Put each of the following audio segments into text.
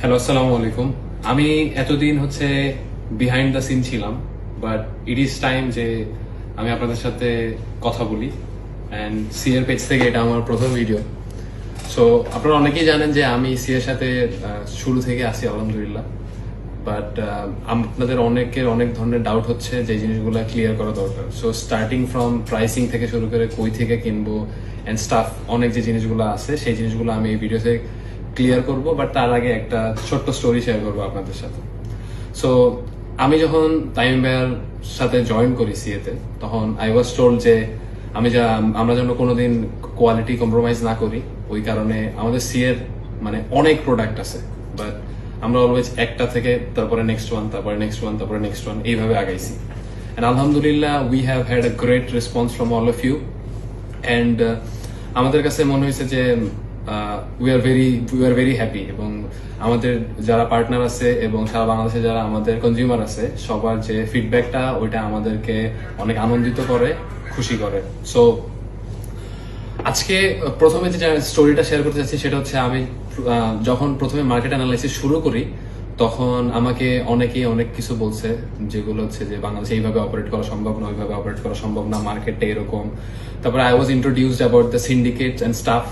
Hello, আসসালামু আলাইকুম। আমি এতদিন হচ্ছে বিহাইন্ড দ্য সিন ছিলাম বাট ইট ইজ টাইম যে আমি আপনাদের সাথে কথা বলি। অ্যান্ড সি এর পেজ থেকে এটা আমার প্রথম ভিডিও সো আপনারা অনেকেই জানেন যে আমি সি এর সাথে শুরু থেকে আসি আলহামদুলিল্লাহ। বাট আপনাদের অনেকের অনেক ধরনের ডাউট হচ্ছে যে জিনিসগুলো ক্লিয়ার করা দরকার। সো স্টার্টিং ফ্রম প্রাইসিং থেকে শুরু করে কই থেকে কিনবো অ্যান্ড স্টাফ অনেক যে জিনিসগুলো আছে, সেই জিনিসগুলো আমি এই ভিডিওতে ক্লিয়ার করব বাট তার আগে একটা ছোট্ট স্টোরি শেয়ার করব আপনাদের সাথে। সো আমি যখন তাইম ভাইয়ার সাথে জয়েন করি সিএতে তখন আই ওয়াজ টোল্ড যে আমি যা, আমরা যেন কোনোদিন কোয়ালিটি কম্প্রোমাইজ না করি, ওই কারণে আমাদের সিএর মানে অনেক প্রোডাক্ট আছে বাট আমরা অলওয়েজ একটা থেকে তারপরে নেক্সট ওয়ান তারপরে নেক্সট ওয়ান তারপরে নেক্সট ওয়ান এইভাবে আগাইছি। অ্যান্ড আলহামদুলিল্লাহ we have had a great response from all of you and আমাদের কাছে মনে হয়েছে যে we are very we are very happy এবং আমাদের যারা পার্টনার আছে এবং সারা বাংলাদেশে যারা আমাদের কনজিউমার আছে, সবার যে ফিডব্যাকটা ওইটা আমাদেরকে অনেক আনন্দিত করে, খুশি করে। সো আজকে প্রথমে যে স্টোরিটা শেয়ার করতে চাচ্ছি সেটা হচ্ছে আমি যখন প্রথমে মার্কেট অ্যানালাইসিস শুরু করি, তখন আমাকে অনেকেই অনেক কিছু বলছে, যেগুলো হচ্ছে যে বাংলাদেশে এইভাবে অপারেট করা সম্ভব না, ওইভাবে অপারেট করা সম্ভব না মার্কেটটা এরকম। তারপরে I was introduced about the syndicate and stuff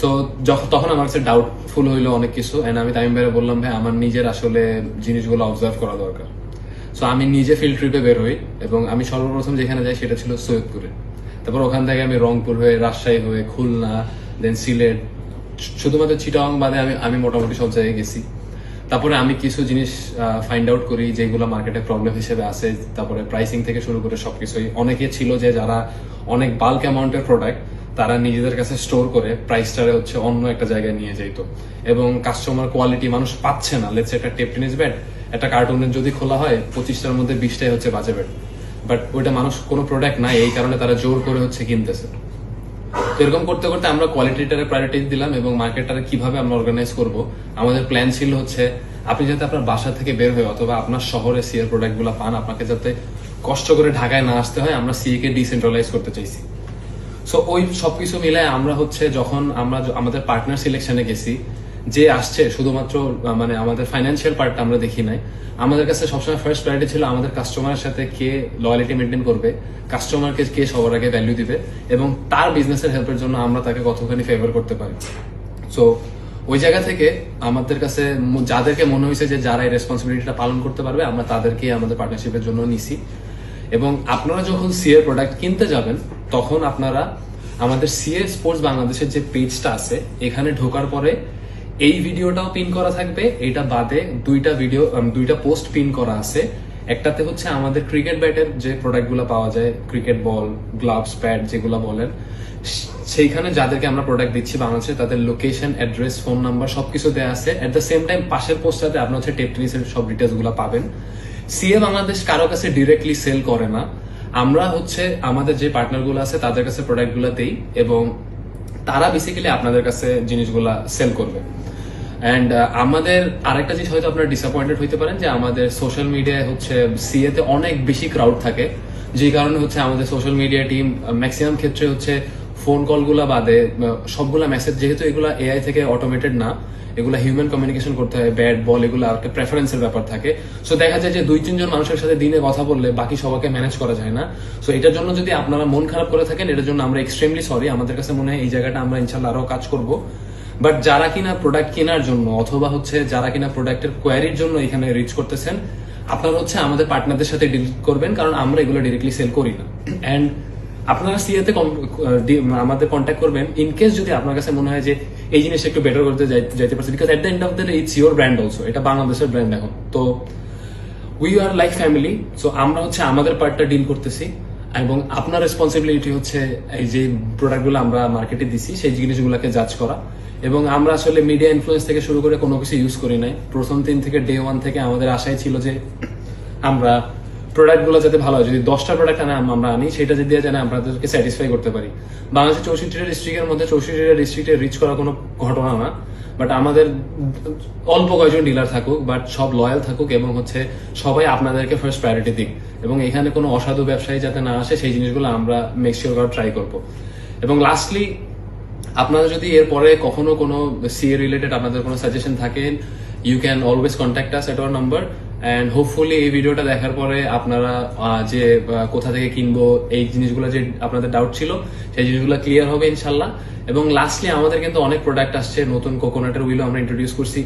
তো যখন, তখন আমার কাছে ডাউটফুল হইল অনেক কিছু এন্ড আমি তামিম ভাইরে বললাম, ভাই, আমার নিজের আসলে জিনিসগুলো অবজার্ভ করা দরকার। সো আমি নিজে ফিল্ড ট্রিপে বের হই, এবং আমি সর্বপ্রথম যেখানে যাই সেটা ছিল সৈয়দপুরে। তারপর ওখান থেকে আমি রংপুর হয়ে, রাজশাহী হয়ে, খুলনা দেন সিলেট শুধুমাত্র চিটাং বাদে আমি আমি মোটামুটি সব জায়গায় গেছি। তারপরে আমি কিছু জিনিস ফাইন্ড আউট করি যেগুলো মার্কেটে প্রবলেম হিসেবে আছে, তারপরে প্রাইসিং থেকে শুরু করে সবকিছুই। অনেকে ছিল যে যারা অনেক বাল্ক অ্যামাউন্টের প্রোডাক্ট তারা নিজেদের কাছে স্টোর করে প্রাইসটারে হচ্ছে অন্য একটা জায়গায় নিয়ে যেত এবং কাস্টমার কোয়ালিটি মানুষ পাচ্ছে না। লেটস একটা টেপ টেনিস ব্যাট একটা কার্টুনের যদি খোলা হয়, পঁচিশটার মধ্যে বিশটাই হচ্ছে বাজে ব্যাট বাট ওইটা মানুষ কোনো প্রোডাক্ট নাই, এই কারণে তারা জোর করে হচ্ছে কিনতেছে। এরকম করতে করতে আমরা কোয়ালিটিটারে প্রায়োরিটি দিলাম এবং মার্কেটটারে কীভাবে আমরা অর্গানাইজ করব, আমাদের প্ল্যান ছিল হচ্ছে আপনি যাতে আপনার বাসা থেকে বের হয়ে অথবা আপনার শহরে সিএর প্রোডাক্টগুলো পান, আপনাকে যাতে কষ্ট করে ঢাকায় না আসতে হয়, আমরা সিএ কে ডিসেন্ট্রালাইজ করতে চাইছি। সো ওই সবকিছু মিলে আমরা হচ্ছে যখন আমরা আমাদের পার্টনার সিলেকশনে গেছি, যে আসছে, শুধুমাত্র মানে আমাদের ফাইন্যান্সিয়াল পার্টটা আমরা দেখি নাই। আমাদের কাছে সবসময় ফার্স্ট প্রায়োরিটি ছিল আমাদের কাস্টমারের সাথে কে লয়ালিটি মেনটেন করবে কাস্টমারকে কে সবার আগে ভ্যালু দিবে, এবং তার বিজনেসের হেল্পের জন্য আমরা তাকে কতখানি ফেভার করতে পারি। সো ওই জায়গা থেকে আমাদের কাছে যাদেরকে মনে হয়েছে যে যারা এই রেসপন্সিবিলিটিটা পালন করতে পারবে, আমরা তাদেরকে আমাদের পার্টনারশিপের জন্য নিছি। এবং আপনারা যখন সিএর প্রোডাক্ট কিনতে যাবেন তখন আপনারা আমাদের সিএ স্পোর্টস বাংলাদেশের যে পেজটা আছে, এখানে ঢোকার পরে এই ভিডিওটাও পিন করা থাকবে। এটা বাদে দুইটা ভিডিও দুইটা পোস্ট পিন করা আছে। একটাতে হচ্ছে আমাদের ক্রিকেট ব্যাটের যে প্রোডাক্টগুলো পাওয়া যায় ক্রিকেট বল গ্লাভস প্যাড যেগুলো বলেন। সেইখানে যাদেরকে আমরা প্রোডাক্ট দিচ্ছি বাংলাদেশে, তাদের লোকেশন অ্যাড্রেস ফোন নাম্বার সবকিছু দেওয়া আছে। এট দ্য সেম টাইম পাশের পোস্টাতে আপনার হচ্ছে টেপ টেনিসের সব ডিটেলসগুলো পাবেন। সিএ বাংলাদেশ কারও কাছে ডিরেক্টলি সেল করে না। আমরা হচ্ছে আমাদের যে পার্টনারগুলো আছে, তাদের কাছে প্রোডাক্টগুলো দেই এবং তারা বেসিক্যালি আপনাদের কাছে জিনিসগুলা সেল করবে। অ্যান্ড আমাদের আরেকটা জিনিস হয়তো আপনারা ডিসঅ্যাপয়েন্টেড হইতে পারেন যে আমাদের সোশ্যাল মিডিয়ায় হচ্ছে সিএতে অনেক বেশি ক্রাউড থাকে। যে কারণে হচ্ছে আমাদের সোশ্যাল মিডিয়া টিম ম্যাক্সিমাম ক্ষেত্রে হচ্ছে ফোন কলগুলা বাদে সবগুলা মেসেজ যেহেতু এগুলা এআই থেকে অটোমেটেড না, এগুলা হিউম্যান কমিউনিকেশন করতে হয় ব্যাট বল এগুলো একটা প্রেফারেন্সের ব্যাপার থাকে। সো দেখা যায় যে দুই তিনজন মানুষের সাথে দিনে কথা বললে বাকি সবাইকে ম্যানেজ করা যায় না। সো এটার জন্য যদি আপনারা মন খারাপ করে থাকেন, এটার জন্য আমরা এক্সট্রিমলি সরি আমাদের কাছে মনে হয় এই জায়গাটা আমরা ইনশাল্লাহ আরও কাজ করব। বাট যারা কিনা প্রোডাক্ট কেনার জন্য, অথবা হচ্ছে যারা কিনা প্রোডাক্টের কোয়ারির জন্য এখানে রিচ করতেছেন, আপনারা হচ্ছে আমাদের পার্টনারদের সাথে ডিল করবেন, কারণ আমরা এগুলো ডিরেক্টলি সেল করি না। অ্যান্ড আপনারা সিএতে আমাদের কন্ট্যাক্ট করবেন ইন কেস যদি আপনার কাছে মনে হয় যে এই জিনিসটা একটু বেটার করতে যাই- যাইতে পারছে। Because at the end of the it's your brand also এটা বাংলাদেশের ব্র্যান্ড এখন। তো we are like family so আমরা হচ্ছে আমাদের পার্টটা ডিল করতেছি এবং আপনার রেসপন্সিবিলিটি হচ্ছে এই যে প্রোডাক্টগুলো আমরা মার্কেটে দিছি, সেই জিনিসগুলোকে জাজ করা। এবং আমরা আসলে মিডিয়া ইনফ্লুয়েন্স থেকে শুরু করে কোনো কিছু ইউজ করি নাই। প্রথম দিন থেকে ডে ওয়ান থেকে আমাদের আশাই ছিল যে আমরা প্রোডাক্টগুলো যাতে ভালো হয়। যদি দশটা প্রোডাক্ট আনা আমরা আনি, সেটা যদি যেন আপনাদেরকে স্যাটিসফাই করতে পারি। বাংলাদেশের চৌষট্টিটা ডিস্ট্রিক্টের মধ্যে চৌষট্টিটা ডিস্ট্রিক্টে রিচ করা কোনো ঘটনা না। বাট আমাদের অল্প কয়েকজন ডিলার থাকুক বাট সব লয়াল থাকুক এবং হচ্ছে সবাই আপনাদেরকে ফার্স্ট প্রায়োরিটি দিক। এবং এখানে কোনো অসাধু ব্যবসায়ী যাতে না আসে, সেই জিনিসগুলো আমরা মেক শিওর করার ট্রাই করব। এবং লাস্টলি আপনারা যদি এরপরে কখনো কোনো সিএ রিলেটেড আপনাদের কোনো সাজেশন থাকে you can always contact us at our number and hopefully এই ভিডিওটা দেখার পরে আপনারা যে কোথা থেকে কিনবো, এই জিনিসগুলো যে আপনাদের ডাউট ছিল, সেই জিনিসগুলো ক্লিয়ার হবে ইনশাল্লাহ। এবং লাস্টলি আমাদের কিন্তু অনেক প্রোডাক্ট আসছে, নতুন কোকোনাটের উইলও আমরা ইন্ট্রোডিউস করছি।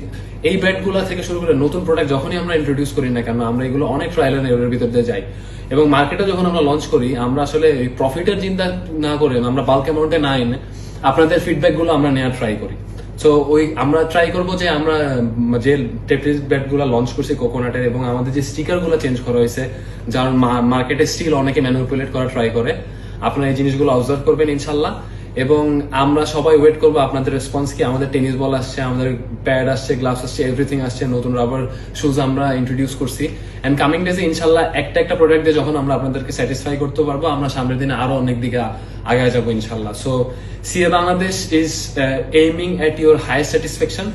এই ব্যাটগুলো থেকে শুরু করে নতুন প্রোডাক্ট যখনই আমরা ইন্ট্রোডিউস করি না কেন, আমরা এগুলো অনেক ট্রায়াল এন্ড এর ভিতর দিয়ে যাই। এবং মার্কেটে যখন আমরা লঞ্চ করি, আমরা আসলে প্রফিটের চিন্তা না করে আমরা বাল্ক অ্যামাউন্টে না এনে আপনাদের ফিডব্যাকগুলো আমরা নেওয়ার ট্রাই করি। তো ওই আমরা ট্রাই করব যে আমরা যে টেপটিস ব্যাটগুলো লঞ্চ করছি কোকোনাটের এবং আমাদের যে স্টিকারগুলো চেঞ্জ করা হয়েছে, যার মার্কেটে স্টিল অনেকে ম্যানুপুলেট করা ট্রাই করে, আপনারা এই জিনিসগুলো অবজার্ভ করবেন ইনশাল্লাহ। এবং আমরা সবাই ওয়েট করব আপনাদের রেসপন্স কি? আমাদের টেনিস বল আসছে, আমাদের প্যাড আসছে গ্লাভস আসছে এভরিথিং আসছে, নতুন রাবার শুজ আমরা ইন্ট্রোডিউস করছি। এন্ড কামিং ডেজে ইনশাল্লাহ একটা একটা প্রোডাক্ট দিয়ে যখন আমরা আপনাদেরকে স্যাটিসফাই করতে পারব, আমরা সামনের দিনে আরও অনেক দিকে আগে যাব ইনশাল্লাহ। So CA Bangladesh is aiming at your high satisfaction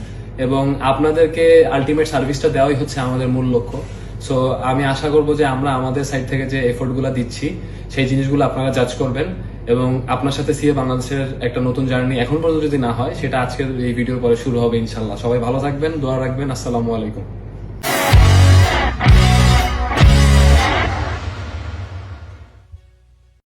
এবং আপনাদেরকে আলটিমেট সার্ভিসটা দেওয়াই হচ্ছে আমাদের মূল লক্ষ্য। সো আমি আশা করব যে আমরা আমাদের সাইড থেকে যে এফোর্টগুলা দিচ্ছি, সেই জিনিসগুলো আপনারা জাজ করবেন। এবং আপনার সাথে সিএ বাংলাদেশের একটা নতুন জার্নি এখন পর্যন্ত যদি না হয়, সেটা আজকের এই ভিডিওর পরে শুরু হবে ইনশাল্লাহ সবাই ভালো থাকবেন, দোয়া রাখবেন। আসসালামু আলাইকুম।